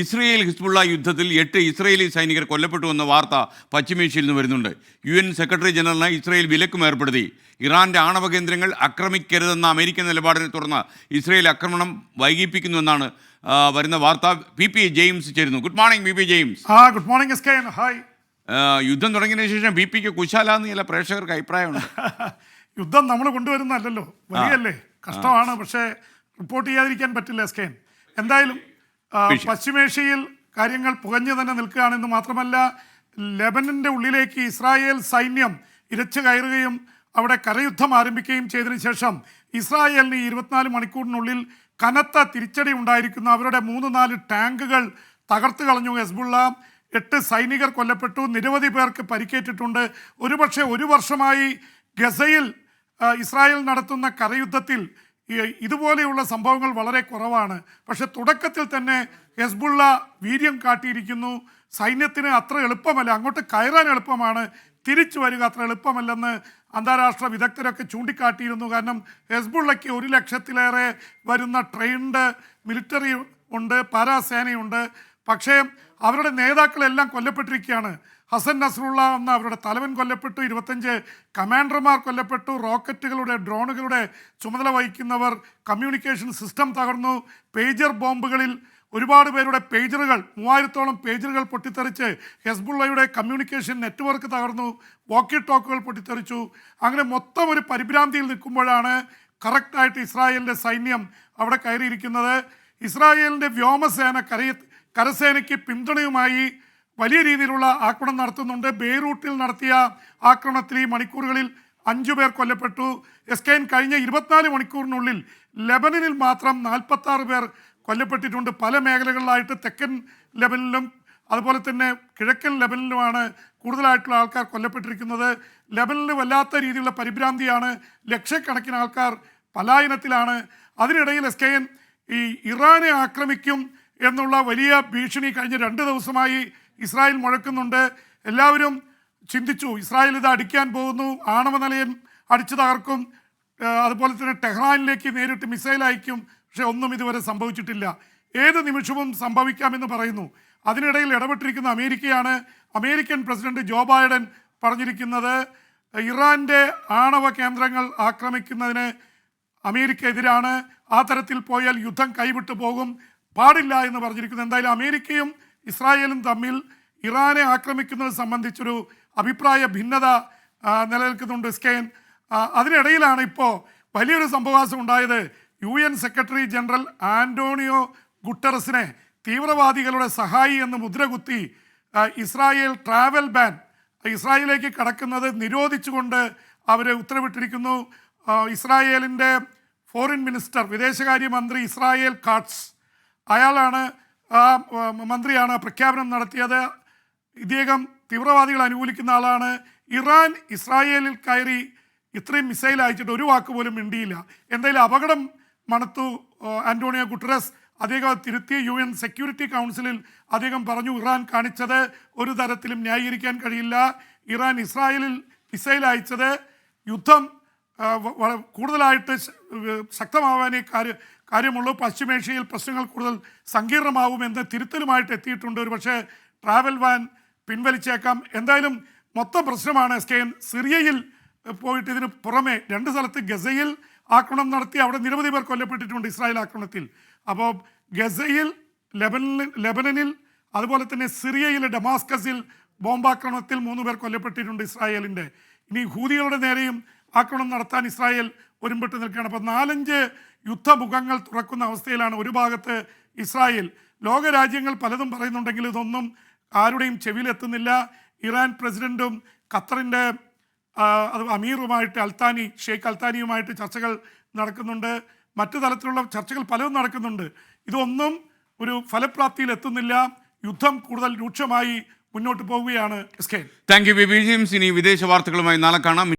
Israel Hezbollah യുദ്ധത്തിൽ എട്ട് Israeli സൈനികർ കൊല്ലപ്പെട്ടു എന്ന വാർത്ത പശ്ചിമേഷ്യയിൽ നിന്ന് വരുന്നുണ്ട്. യു എൻ സെക്രട്ടറി ജനറലിന് ഇസ്രയേൽ വിലക്കും ഏർപ്പെടുത്തി. ഇറാന്റെ ആണവ കേന്ദ്രങ്ങൾ ആക്രമിക്കരുതെന്ന അമേരിക്കൻ നിലപാടിനെ തുടർന്ന് ഇസ്രയേൽ ആക്രമണം വൈകിപ്പിക്കുന്നുവെന്നാണ് വരുന്ന വാർത്ത. പി പി ജെയിംസ് ചേരുന്നു. Good morning P P James. ആ good morning S K hi. യുദ്ധം തുടങ്ങിയതിനു ശേഷം ബി പിക്ക് കുശാലാന്ന് ചില പ്രേക്ഷകർക്ക് അഭിപ്രായമുണ്ട്. യുദ്ധം നമ്മൾ കൊണ്ടുവരുന്നതല്ലല്ലോ. വലിയല്ലേ. കഷ്ടമാണ് പക്ഷേ റിപ്പോർട്ട് ചെയ്യാതിരിക്കാൻ പറ്റില്ല എസ് കെ എന്തായാലും പശ്ചിമേഷ്യയിൽ കാര്യങ്ങൾ പുകഞ്ഞു തന്നെ നിൽക്കുകയാണെന്ന് മാത്രമല്ല ലെബനന്റെ ഉള്ളിലേക്ക് ഇസ്രായേൽ സൈന്യം ഇരച്ചു കയറുകയും അവിടെ കരയുദ്ധം ആരംഭിക്കുകയും ചെയ്തതിനു ശേഷം ഇസ്രായേലിന് ഇരുപത്തിനാല് മണിക്കൂറിനുള്ളിൽ കനത്ത തിരിച്ചടി ഉണ്ടായിരിക്കുന്നു. അവരുടെ മൂന്ന് നാല് ടാങ്കുകൾ തകർത്ത് കളഞ്ഞു. ഹെസ്ബുള്ള എട്ട് സൈനികർ കൊല്ലപ്പെട്ടു. നിരവധി പേർക്ക് പരിക്കേറ്റിട്ടുണ്ട്. ഒരുപക്ഷെ ഒരു വർഷമായി ഗസയിൽ ഇസ്രായേൽ നടത്തുന്ന കരയുദ്ധത്തിൽ ഇതുപോലെയുള്ള സംഭവങ്ങൾ വളരെ കുറവാണ്. പക്ഷെ തുടക്കത്തിൽ തന്നെ ഹെസ്ബുള്ള വീര്യം കാട്ടിയിരിക്കുന്നു. സൈന്യത്തിന് അത്ര എളുപ്പമല്ല. അങ്ങോട്ട് കയറാൻ എളുപ്പമാണ്. തിരിച്ചു വരിക അത്ര എളുപ്പമല്ലെന്ന് അന്താരാഷ്ട്ര വിദഗ്ധരൊക്കെ ചൂണ്ടിക്കാട്ടിയിരുന്നു. കാരണം ഹെസ്ബുള്ളയ്ക്ക് ഒരു ലക്ഷത്തിലേറെ വരുന്ന ട്രെയിൻഡ് മിലിറ്ററി ഉണ്ട് പാരാസേനയുണ്ട്. പക്ഷേ അവരുടെ നേതാക്കളെല്ലാം കൊല്ലപ്പെട്ടിരിക്കുകയാണ്. ഹസൻ നസ്രുള്ള എന്ന അവരുടെ തലവൻ കൊല്ലപ്പെട്ടു. ഇരുപത്തഞ്ച് കമാൻഡർമാർ കൊല്ലപ്പെട്ടു. റോക്കറ്റുകളുടെ ഡ്രോണുകളുടെ ചുമതല വഹിക്കുന്നവർ കമ്മ്യൂണിക്കേഷൻ സിസ്റ്റം തകർന്നു. പേജർ ബോംബുകളിൽ ഒരുപാട് പേരുടെ പേജറുകൾ മൂവായിരത്തോളം പേജറുകൾ പൊട്ടിത്തെറിച്ച് ഹെസ്ബുള്ളയുടെ കമ്മ്യൂണിക്കേഷൻ നെറ്റ്വർക്ക് തകർന്നു. വോക്കി ടോക്കുകൾ പൊട്ടിത്തെറിച്ചു. അങ്ങനെ മൊത്തം ഒരു പരിഭ്രാന്തിയിൽ നിൽക്കുമ്പോഴാണ് കറക്റ്റായിട്ട് ഇസ്രായേലിന്റെ സൈന്യം അവിടെ കയറിയിരിക്കുന്നത്. ഇസ്രായേലിന്റെ വ്യോമസേന കരയ കരസേനയ്ക്ക് പിന്തുണയുമായി വലിയ രീതിയിലുള്ള ആക്രമണം നടത്തുന്നുണ്ട്. ബെയ്റൂട്ടിൽ നടത്തിയ ആക്രമണത്തിൽ ഈ മണിക്കൂറുകളിൽ അഞ്ചു പേർ കൊല്ലപ്പെട്ടു. എസ് കെ കഴിഞ്ഞ ഇരുപത്തിനാല് മണിക്കൂറിനുള്ളിൽ ലെബനനിൽ മാത്രം നാൽപ്പത്തി ആറ് പേർ കൊല്ലപ്പെട്ടിട്ടുണ്ട്. പല മേഖലകളിലായിട്ട് തെക്കൻ ലെബനിലും അതുപോലെ തന്നെ കിഴക്കൻ ലെബനിലുമാണ് കൂടുതലായിട്ടുള്ള ആൾക്കാർ കൊല്ലപ്പെട്ടിരിക്കുന്നത്. ലെബനിൽ വല്ലാത്ത രീതിയിലുള്ള പരിഭ്രാന്തിയാണ് ലക്ഷക്കണക്കിന് ആൾക്കാർ പലായനത്തിലാണ്. അതിനിടയിൽ എസ് കെ എൻ ഈ ഇറാനെ ആക്രമിക്കും എന്നുള്ള വലിയ ഭീഷണി കഴിഞ്ഞ രണ്ട് ദിവസമായി ഇസ്രായേൽ മുഴക്കുന്നുണ്ട്. എല്ലാവരും ചിന്തിച്ചു ഇസ്രായേൽ ഇത് അടിക്കാൻ പോകുന്നു ആണവ നിലയം അടിച്ചു തകർക്കും അതുപോലെ തന്നെ ടെഹ്റാനിലേക്ക് നേരിട്ട് മിസൈൽ അയക്കും. പക്ഷെ ഒന്നും ഇതുവരെ സംഭവിച്ചിട്ടില്ല. ഏത് നിമിഷവും സംഭവിക്കാമെന്ന് പറയുന്നു. അതിനിടയിൽ ഇടപെട്ടിരിക്കുന്ന അമേരിക്കയാണ് അമേരിക്കൻ പ്രസിഡന്റ് ജോ ബൈഡൻ പറഞ്ഞിരിക്കുന്നത് ഇറാന്റെ ആണവ കേന്ദ്രങ്ങൾ ആക്രമിക്കുന്നതിന് അമേരിക്ക എതിരാണ് ആ തരത്തിൽ പോയാൽ യുദ്ധം കൈവിട്ടു പോകും. പാടില്ല എന്ന് പറഞ്ഞിരിക്കുന്നു. എന്തായാലും അമേരിക്കയും ഇസ്രായേലും തമ്മിൽ ഇറാനെ ആക്രമിക്കുന്നത് സംബന്ധിച്ചൊരു അഭിപ്രായ ഭിന്നത നിലനിൽക്കുന്നുണ്ട് സ്കെയിൻ. അതിനിടയിലാണ് ഇപ്പോൾ വലിയൊരു സംഭവവാസം ഉണ്ടായത് U N secretary general Antonio ഗുട്ടറസിനെ തീവ്രവാദികളുടെ സഹായി എന്ന് മുദ്രകുത്തി ഇസ്രായേൽ ട്രാവൽ ബാൻ ഇസ്രായേലിലേക്ക് കടക്കുന്നത് നിരോധിച്ചുകൊണ്ട് അവർ ഉത്തരവിട്ടിരിക്കുന്നു. ഇസ്രായേലിന്റെ ഫോറിൻ മിനിസ്റ്റർ വിദേശകാര്യമന്ത്രി ഇസ്രായേൽ കാട്സ്. അയാളാണ് മന്ത്രിയാണ് പ്രഖ്യാപനം നടത്തിയത്. ഇദ്ദേഹം തീവ്രവാദികൾ അനുകൂലിക്കുന്ന ആളാണ്. ഇറാൻ ഇസ്രായേലിൽ കയറി ഇത്രയും മിസൈൽ അയച്ചിട്ട് ഒരു വാക്ക് പോലും മിണ്ടിയില്ല. എന്തായാലും അപകടം മണത്തു ആ, ആന്റോണിയോ ഗുട്ടറസ്. അദ്ദേഹം തിരുത്തിയ യു എൻ സെക്യൂരിറ്റി കൗൺസിലിൽ അദ്ദേഹം പറഞ്ഞു ഇറാൻ കാണിച്ചത് ഒരു തരത്തിലും ന്യായീകരിക്കാൻ കഴിയില്ല. ഇറാൻ ഇസ്രായേലിൽ മിസൈൽ അയച്ചത് യുദ്ധം ആ, കൂടുതലായിട്ട് ശക്തമാവാനേ കാര്യ കാര്യമുള്ളൂ. പശ്ചിമേഷ്യയിൽ പ്രശ്നങ്ങൾ കൂടുതൽ സങ്കീർണമാവുമെന്ന് തിരുത്തലുമായിട്ട് എത്തിയിട്ടുണ്ട്. ഒരു പക്ഷേ ട്രാവൽ വാൻ പിൻവലിച്ചേക്കാം. എന്തായാലും മൊത്തം പ്രശ്നമാണ് എസ് കെ എൻ സിറിയയിൽ പോയിട്ട് ഇതിന് പുറമെ രണ്ട് സ്ഥലത്ത് ഗസയിൽ ആക്രമണം നടത്തി അവിടെ നിരവധി പേർ കൊല്ലപ്പെട്ടിട്ടുണ്ട് ഇസ്രായേൽ ആക്രമണത്തിൽ. അപ്പോൾ ഗസയിൽ ലെബനിൽ ലെബനനിൽ അതുപോലെ തന്നെ സിറിയയിലെ ഡമാസ്കസിൽ ബോംബാക്രമണത്തിൽ മൂന്ന് പേർ കൊല്ലപ്പെട്ടിട്ടുണ്ട് ഇസ്രായേലിന്റെ. ഇനി ഹൂതികളുടെ നേരെയും ആക്രമണം നടത്താൻ ഇസ്രായേൽ ഒരുമ്പെട്ട് നിൽക്കുകയാണ്. അപ്പോൾ നാലഞ്ച് യുദ്ധമുഖങ്ങൾ തുറക്കുന്ന അവസ്ഥയിലാണ് ഒരു ഭാഗത്ത് ഇസ്രായേൽ. ലോകരാജ്യങ്ങൾ പലതും പറയുന്നുണ്ടെങ്കിൽ ഇതൊന്നും ആരുടെയും ചെവിയിലെത്തുന്നില്ല. ഇറാൻ പ്രസിഡന്റും ഖത്തറിന്റെ അത് അമീറുമായിട്ട് അൽത്താനി ഷെയ്ഖ് അൽത്താനിയുമായിട്ട് ചർച്ചകൾ നടക്കുന്നുണ്ട്. മറ്റു തലത്തിലുള്ള ചർച്ചകൾ പലതും നടക്കുന്നുണ്ട്. ഇതൊന്നും ഒരു ഫലപ്രാപ്തിയിൽ എത്തുന്നില്ല. യുദ്ധം കൂടുതൽ രൂക്ഷമായി മുന്നോട്ട് പോവുകയാണ് thank you P P James ഇനി വിദേശ വാർത്തകളുമായി നാളെ കാണാം.